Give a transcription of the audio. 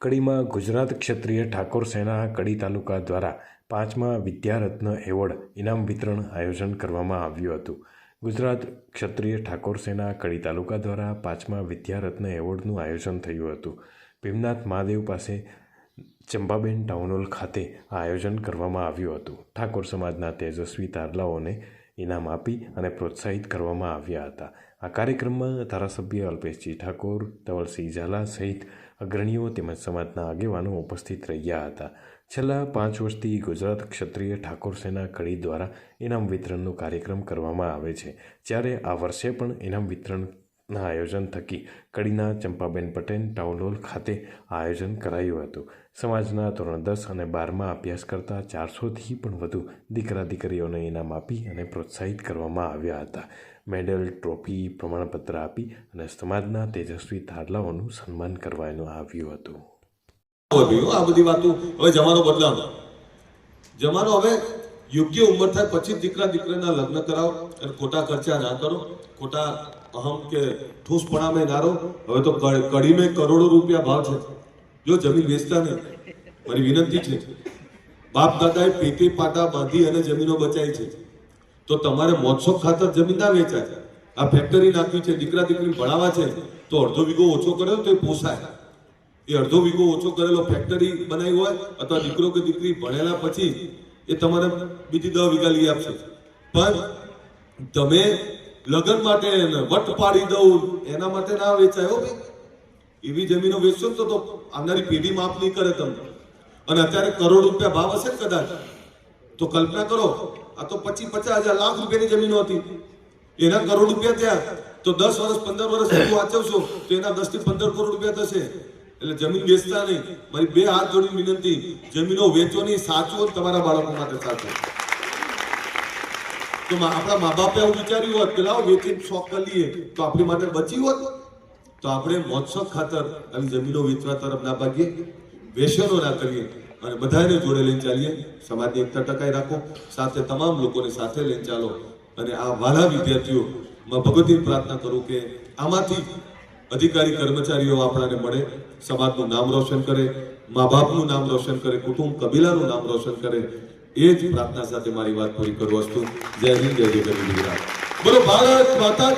કડીમાં ગુજરાત ક્ષત્રિય ઠાકોર સેના કડી તાલુકા દ્વારા પાંચમા વિદ્યારત્ન એવોર્ડ ઇનામ વિતરણ આયોજન કરવામાં આવ્યું હતું. ગુજરાત ક્ષત્રિય ઠાકોર સેના કડી તાલુકા દ્વારા પાંચમા વિદ્યારત્ન એવોર્ડનું આયોજન થયું હતું. ભીમનાથ મહાદેવ પાસે ચંપાબેન ટાઉન હોલ ખાતે આ આયોજન કરવામાં આવ્યું હતું. ઠાકોર સમાજના તેજસ્વી તારલાઓને ઇનામ આપી અને પ્રોત્સાહિત કરવામાં આવ્યા હતા. આ કાર્યક્રમમાં ધારાસભ્ય અલ્પેશજી ઠાકોર, ધવલસિંહ ઝાલા સહિત અગ્રણીઓ તેમજ સમાજના આગેવાનો ઉપસ્થિત રહ્યા હતા. છેલ્લા પાંચ વર્ષથી ગુજરાત ક્ષત્રિય ઠાકોર સેના કડી દ્વારા ઇનામ વિતરણનો કાર્યક્રમ કરવામાં આવે છે. જ્યારે આ વર્ષે પણ ઇનામ વિતરણના આયોજન થકી કડીના ચંપાબેન પટેલ ટાઉન હોલ ખાતે આયોજન કરાયું હતું. સમાજના ધોરણ દસ અને બારમાં અભ્યાસ કરતા ચારસોથી પણ વધુ દીકરા દીકરીઓને ઇનામ આપી અને પ્રોત્સાહિત કરવામાં આવ્યા હતા. મેડલ, ટ્રોફી, પ્રમાણપત્ર આપી અને સમાજના તેજસ્વી તારલાઓનું સન્માન કરવામાં આવ્યું હતું. આ બધી વાતો હવે જમાનો બદલાનો જમાનો હવે યોગ્ય ઉંમર થાય પછી દીકરા દીકરીના લગ્ન કરાવો અને ખોટા ખર્ચા ના કરો, ખોટા અહમ કે ઠૂસપણા મેં નારો હવે તો કડી મેં કરોડો રૂપિયા ભાવ છે. જો જમીન વેચતા નહીં, મારી વિનંતી છે. બાપ દાદાએ પેટી પાટા બાંધી અને જમીનો બચાવી છે. તો તમારે મોત્સવ ખાતર જમીન ના વેચાય આ ફેક્ટરી નાખવી છે, દીકરા દીકરી ભણાવવા છે. તો અડધો વીઘો ઓછો કર્યો તો એ પોસાય. એ અડધો વીઘો ઓછો કરેલો ફેક્ટરી બનાવી હોય અથવા દીકરો કે દીકરી ભણેલા પછી એ તમારે બીજી દસ વીઘા લઈ આપશે. પણ તમે લગ્ન માટે વટ પાડી દઉં, એના માટે ના વેચાય ભાઈ એવી જમીનો વેચશો તો આવનારી પેઢી માફ નહીં કરે તમને. અને અત્યારે કરોડ રૂપિયા ભાવ હશે કદાચ, તો કલ્પના કરો, આ તો પચીસ પચાસ હજાર લાખ રૂપિયાની જમીનો હતી. એના કરોડ રૂપિયા થયા, તો દસ વર્ષ, પંદર વર્ષ સુધી વાંચવશો, તો એના દસથી પંદર કરોડ રૂપિયા થશે. એટલે જમીન વેચતા નહીં. મારી બે હાથ જોડી વિનંતી, જમીનો વેચો નહીં, સાચવો તમારા બાળકો માટે સાચવો. તો આપણા મા બાપે આવું વિચાર્યું હોત કે લાવો વેચીને શોખ કરી લઈએ, તો આપણી માટે બચી હોત. તો આપણે મોત્સવ ખાતર આવી જમીનો વેચવા તરફ ના ભાગીએ વેસનો ના કરીએ અને બધાને જોડે લઈને ચાલીએ. સમાજની એકતા ટકાઈ રાખો, સાથે તમામ લોકોને સાથે લઈને ચાલો. અને આ વાલા વિદ્યાર્થીઓ, માં ભગવતી પ્રાર્થના કરું કે આમાંથી અધિકારી કર્મચારીઓ આપણાને મળે, સમાજનું નામ રોશન કરે મા બાપનું નામ રોશન કરે, કુટુંબ કબીલાનું નામ રોશન કરે એ જ પ્રાર્થના સાથે મારી વાત પૂરી કરું વસ્તુ જય હિન્દ, જય જય ગુજરાત. બોલો, ભારત માતા